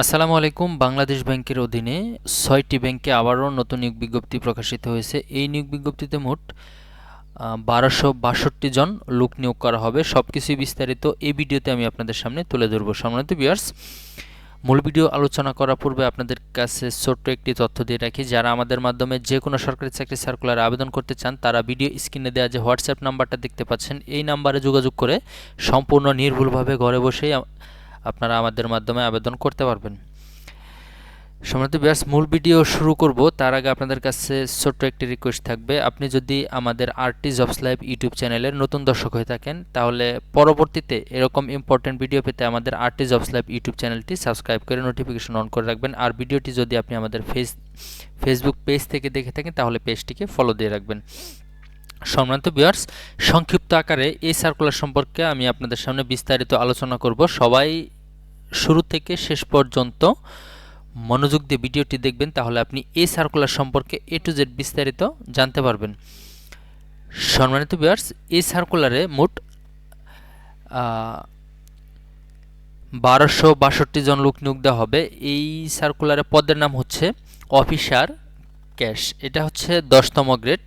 আসসালামু আলাইকুম। বাংলাদেশ ব্যাংকের অধীনে ছয়টি ব্যাংকে আবারও নতুন নিয়োগ বিজ্ঞপ্তি প্রকাশিত হয়েছে। এই নিয়োগ বিজ্ঞপ্তিতে মোট বারোশো বাষট্টি জন লোক নিয়োগ করা হবে। সব কিছুই বিস্তারিত এই ভিডিওতে আমি আপনাদের সামনে তুলে ধরবো। সম্মানিত বিয়ার্স মূল ভিডিও আলোচনা করার পূর্বে আপনাদের কাছে ছোট্ট একটি তথ্য দিয়ে রাখি। যারা আমাদের মাধ্যমে যে কোনো সরকারি চাকরি সার্কুলার আবেদন করতে চান, তারা ভিডিও স্ক্রিনে দেওয়া যে হোয়াটসঅ্যাপ নাম্বারটা দেখতে পাচ্ছেন, এই নাম্বারে যোগাযোগ করে সম্পূর্ণ নির্ভুলভাবে ঘরে বসেই আপনারা আমাদের মাধ্যমে আবেদন করতে পারবেন। সম্মানিত ব্যাস মূল ভিডিও শুরু করব। তার আগে আপনাদের কাছে ছোট্ট একটি রিকোয়েস্ট থাকবে। আপনি যদি আমাদের আরটি জবস লাইভ ইউটিউব চ্যানেলের নতুন দর্শক হয়ে থাকেন, তাহলে পরবর্তীতে এরকম ইম্পর্টেন্ট ভিডিও পেতে আমাদের আরটি জবস লাইভ ইউটিউব চ্যানেলটি সাবস্ক্রাইব করে নোটিফিকেশন অন করে রাখবেন। আর ভিডিওটি যদি আপনি আমাদের ফেস ফেসবুক পেজ থেকে দেখে থাকেন, তাহলে পেজটিকে ফলো দিয়ে রাখবেন। সম্মানিত বিয়ার্স সংক্ষিপ্ত আকারে এই সার্কুলার সম্পর্কে আমি আপনাদের সামনে বিস্তারিত আলোচনা করব। সবাই শুরু থেকে শেষ পর্যন্ত মনোযোগ দিয়ে ভিডিওটি দেখবেন, তাহলে আপনি এই সার্কুলার সম্পর্কে এ টু জেড বিস্তারিত জানতে পারবেন। সম্মানিত বিয়ার্স এই সার্কুলারে মোট বারোশো বাষট্টি জন লোক নিয়োগ দেওয়া হবে। এই সার্কুলারে পদের নাম হচ্ছে অফিসার ক্যাশ এটা হচ্ছে দশতম গ্রেড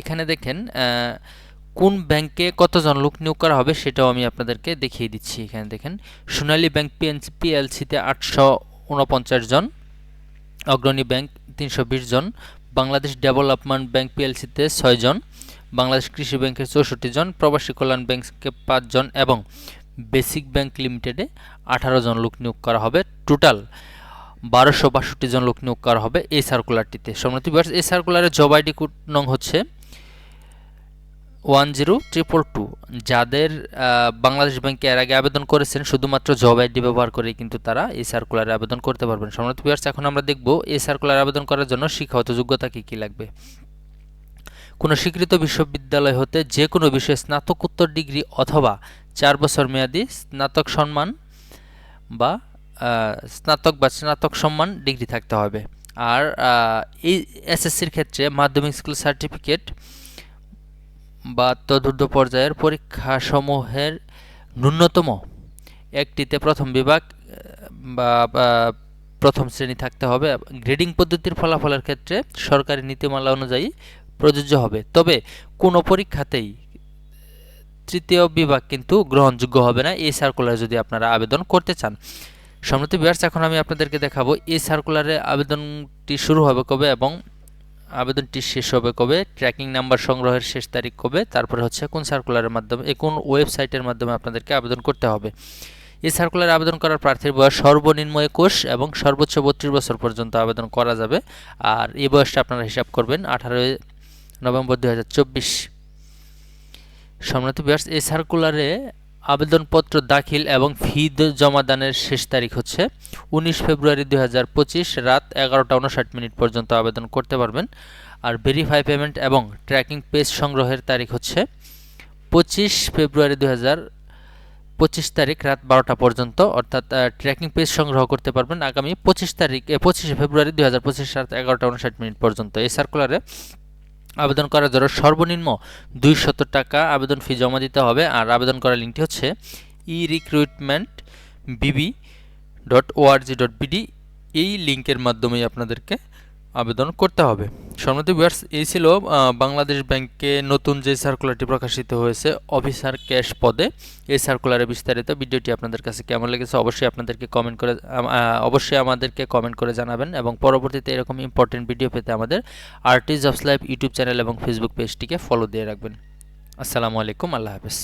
এখানে দেখেন কোন ব্যাংকে কতজন লোক নিয়োগ করা হবে সেটাও আমি আপনাদেরকে দেখিয়ে দিচ্ছি এখানে দেখেন। সোনালী ব্যাংক পিএনসি পিএলসিতে আটশো উনপঞ্চাশ জন, অগ্রণী ব্যাংক তিনশো বিশ জন, বাংলাদেশ ডেভেলপমেন্ট ব্যাংক পিএলসিতে ছয়জন বাংলাদেশ কৃষি ব্যাংকের চৌষট্টি জন, প্রবাসী কল্যাণ ব্যাংকে পাঁচজন এবং বেসিক ব্যাংক লিমিটেডে আঠারো জন লোক নিয়োগ করা হবে। টোটাল বারোশো বাষট্টি জন লোক নিয়োগ করা হবে এই সার্কুলারটিতে সম্মতি এই সার্কুলারের জব আইডি নং হচ্ছে ওয়ান জিরো ট্রিপল টু যাদের বাংলাদেশ ব্যাংকে এর আগে আবেদন করেছেন, শুধুমাত্র জব আইডি ব্যবহার করে কিন্তু তারা এই সার্কুলারে আবেদন করতে পারবেন। সম্রাট পিয়ার্স এখন আমরা দেখব এই সার্কুলার আবেদন করার জন্য শিক্ষাগত যোগ্যতা কী কী লাগবে। কোনো স্বীকৃত বিশ্ববিদ্যালয় হতে যে কোনো বিষয়ে স্নাতকোত্তর ডিগ্রি অথবা চার বছর মেয়াদি স্নাতক সম্মান বা স্নাতক বা স্নাতক সম্মান ডিগ্রি থাকতে হবে। আর এই এসএসসির ক্ষেত্রে মাধ্যমিক স্কুল সার্টিফিকেট বা তদূর্ধ্ব পর্যায়ের পরীক্ষাসমূহের ন্যূনতম একটিতে প্রথম বিভাগ বা প্রথম শ্রেণি থাকতে হবে। গ্রেডিং পদ্ধতির ফলাফলের ক্ষেত্রে সরকারি নীতিমালা অনুযায়ী প্রযোজ্য হবে। তবে কোনো পরীক্ষাতেই তৃতীয় বিভাগ কিন্তু গ্রহণযোগ্য হবে না। এই সার্কুলার যদি আপনারা আবেদন করতে চান। সম্মতি বিয়ার্স এখন আমি আপনাদেরকে দেখাবো এই সার্কুলারে আবেদনটি শুরু হবে কবে এবং আবেদনটি শেষ হবে কবে? ট্র্যাকিং নাম্বার সংগ্রহের শেষ তারিখ কবে? তারপরে হচ্ছে কোন সার্কুলারের মাধ্যমে কোন ওয়েবসাইটের মাধ্যমে আপনাদেরকে আবেদন করতে হবে। এই সার্কুলার আবেদন করার প্রার্থীর বয়স সর্বনিম্ন একুশ এবং সর্বোচ্চ বত্রিশ বছর পর্যন্ত আবেদন করা যাবে। আর এই বয়সটা আপনারা হিসাব করবেন আঠারোই নভেম্বর দু হাজার চব্বিশ। সম্রাট বিয়ার্স এই সার্কুলারে আবেদনপত্র দাখিল এবং ফি জমাদানের শেষ তারিখ হচ্ছে উনিশ ফেব্রুয়ারি দুই হাজার পঁচিশ রাত এগারোটা উনষাট মিনিট পর্যন্ত আবেদন করতে পারবেন। আর ভেরিফাই পেমেন্ট এবং ট্র্যাকিং পেজ সংগ্রহের তারিখ হচ্ছে পঁচিশ ফেব্রুয়ারি দুই পঁচিশ তারিখ রাত বারোটা পর্যন্ত। অর্থাৎ ট্র্যাকিং পেজ সংগ্রহ করতে পারবেন আগামী পঁচিশ তারিখ পঁচিশে ফেব্রুয়ারি দুই হাজার পঁচিশ রাত এগারোটা উনষাট মিনিট পর্যন্ত। এই সার্কুলারে আবেদন করার জন্য সর্বনিম্ন দুই টাকা আবেদন ফি জমা দিতে হবে। আর আবেদন করার লিঙ্কটি হচ্ছে e recruitment BB dot ORG dot BD এই লিঙ্কের মাধ্যমেই আপনাদেরকে আবেদন করতে হবে। সম্মত বিয়ার্স, এই ছিল বাংলাদেশ ব্যাংকে নতুন যে সার্কুলারটি প্রকাশিত হয়েছে, অফিসার ক্যাশ পদে। এই সার্কুলারে বিস্তারিত ভিডিওটি আপনাদের কাছে কেমন লেগেছে অবশ্যই আপনাদেরকে কমেন্ট করে অবশ্যই আমাদেরকে কমেন্ট করে জানাবেন এবং পরবর্তীতে এরকম ইম্পর্টেন্ট ভিডিও পেতে আমাদের artist of life YouTube channel এবং ফেসবুক পেজটিকে ফলো দিয়ে রাখবেন। আসসালামু আলাইকুম, আল্লাহ হাফেজ।